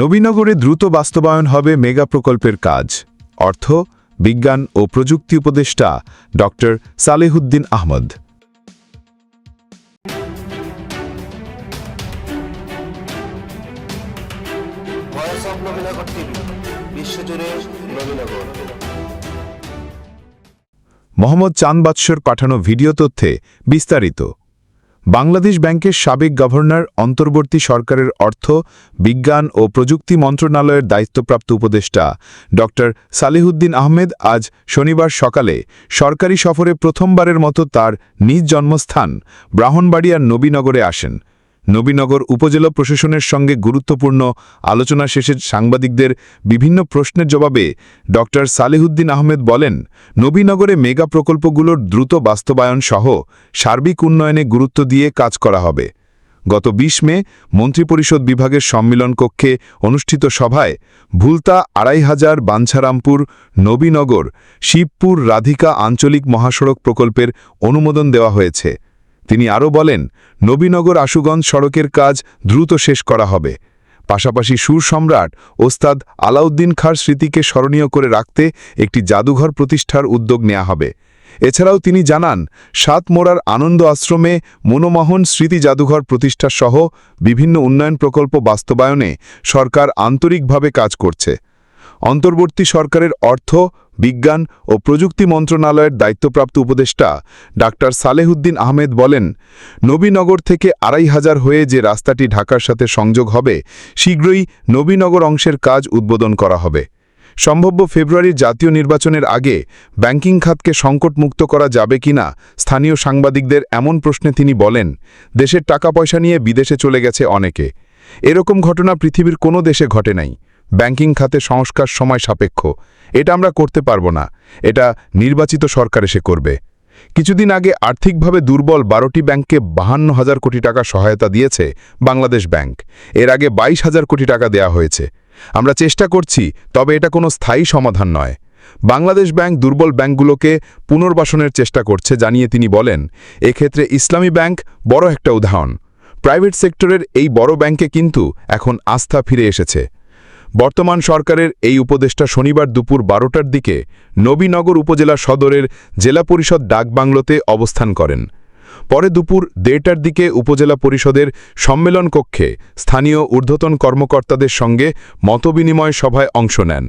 নবীনগরে দ্রুত বাস্তবায়ন হবে মেগা প্রকল্পের কাজ। অর্থ, বিজ্ঞান ও প্রযুক্তি উপদেষ্টা ড সালেহুদ্দিন আহমদ। মোহাম্মদ চাঁদ বাদশর পাঠানো ভিডিও তথ্যে বিস্তারিত। বাংলাদেশ ব্যাংকের সাবেক গভর্নর, অন্তর্বর্তী সরকারের অর্থ, বিজ্ঞান ও প্রযুক্তি মন্ত্রণালয়ের দায়িত্বপ্রাপ্ত উপদেষ্টা ড সালিহুদ্দিন আহমেদ আজ শনিবার সকালে সরকারি সফরে প্রথমবারের মতো তার নিজ জন্মস্থান ব্রাহ্মণবাড়িয়ার নবীনগরে আসেন। নবীনগর উপজেলা প্রশাসনের সঙ্গে গুরুত্বপূর্ণ আলোচনা শেষে সাংবাদিকদের বিভিন্ন প্রশ্নের জবাবে ড. সালেহুদ্দিন আহমেদ বলেন, নবীনগরে মেগা প্রকল্পগুলোর দ্রুত বাস্তবায়ন সহ সার্বিক উন্নয়নে গুরুত্ব দিয়ে কাজ করা হবে। গত ২০ মে মন্ত্রিপরিষদ বিভাগের সম্মিলন কক্ষে অনুষ্ঠিত সভায় ভুলতা আড়াই হাজার বাঞ্ছারামপুর, নবীনগর, শিবপুর, রাধিকা আঞ্চলিক মহাসড়ক প্রকল্পের অনুমোদন দেওয়া হয়েছে। তিনি আরও বলেন, নবীনগর আশুগঞ্জ সড়কের কাজ দ্রুত শেষ করা হবে। পাশাপাশি সুর সম্রাট ওস্তাদ আলাউদ্দিন খাঁর স্মৃতিকে স্মরণীয় করে রাখতে একটি জাদুঘর প্রতিষ্ঠার উদ্যোগ নেওয়া হবে। এছাড়াও তিনি জানান, সাত মোড়ার আনন্দ আশ্রমে মনোমোহন স্মৃতি জাদুঘর প্রতিষ্ঠা সহ বিভিন্ন উন্নয়ন প্রকল্প বাস্তবায়নে সরকার আন্তরিকভাবে কাজ করছে। অন্তর্বর্তী সরকারের অর্থ, বিজ্ঞান ও প্রযুক্তি মন্ত্রণালয়ের দায়িত্বপ্রাপ্ত উপদেষ্টা ডাক্তার সালেহুদ্দিন আহমেদ বলেন, নবীনগর থেকে আড়াই হাজার হয়ে যে রাস্তাটি ঢাকার সাথে সংযোগ হবে, শীঘ্রই নবীনগর অংশের কাজ উদ্বোধন করা হবে। সম্ভাব্য ফেব্রুয়ারির জাতীয় নির্বাচনের আগে ব্যাংকিং খাতকে সংকটমুক্ত করা যাবে কিনা স্থানীয় সাংবাদিকদের এমন প্রশ্নে তিনি বলেন, দেশের টাকা পয়সা নিয়ে বিদেশে চলে গেছে অনেকে। এরকম ঘটনা পৃথিবীর কোনো দেশে ঘটে নাই। ব্যাংকিং খাতে সংস্কার সময় সাপেক্ষ। এটা আমরা করতে পারব না। এটা নির্বাচিত সরকার এসে করবে। কিছুদিন আগে আর্থিকভাবে দুর্বল বারোটি ব্যাংককে বাহান্ন হাজার কোটি টাকা সহায়তা দিয়েছে বাংলাদেশ ব্যাংক। এর আগে বাইশ হাজার কোটি টাকা দেয়া হয়েছে। আমরা চেষ্টা করছি, তবে এটা কোনো স্থায়ী সমাধান নয়। বাংলাদেশ ব্যাংক দুর্বল ব্যাংকগুলোকে পুনর্বাসনের চেষ্টা করছে জানিয়ে তিনি বলেন, এক্ষেত্রে ইসলামী ব্যাংক বড় একটা উদাহরণ। প্রাইভেট সেক্টরের এই বড় ব্যাংকে কিন্তু এখন আস্থা ফিরে এসেছে। বর্তমান সরকারের এই উপদেষ্টা শনিবার দুপুর বারোটার দিকে নবীনগর উপজেলা সদরের জেলা পরিষদ ডাকবাংলোতে অবস্থান করেন। পরে দুপুর দেড়টার দিকে উপজেলা পরিষদের সম্মেলন কক্ষে স্থানীয় ঊর্ধ্বতন কর্মকর্তাদের সঙ্গে মতবিনিময় সভায় অংশ নেন।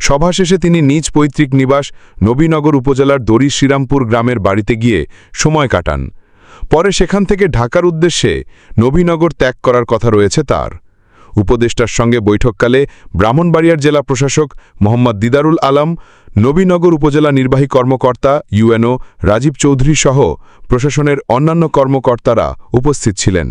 সভা শেষে তিনি নিজ পৈতৃক নিবাস নবীনগর উপজেলার দড়ি শ্রীরামপুর গ্রামের বাড়িতে গিয়ে সময় কাটান। পরে সেখান থেকে ঢাকার উদ্দেশ্যে নবীনগর ত্যাগ করার কথা রয়েছে তার। উপদেষ্টার সঙ্গে বৈঠককালে ব্রাহ্মণবাড়িয়ার জেলা প্রশাসক মোহাম্মদ দিদারুল আলম, নবীনগর উপজেলা নির্বাহী কর্মকর্তা ইউএনও রাজীব চৌধুরী সহ প্রশাসনের অন্যান্য কর্মকর্তারা উপস্থিত ছিলেন।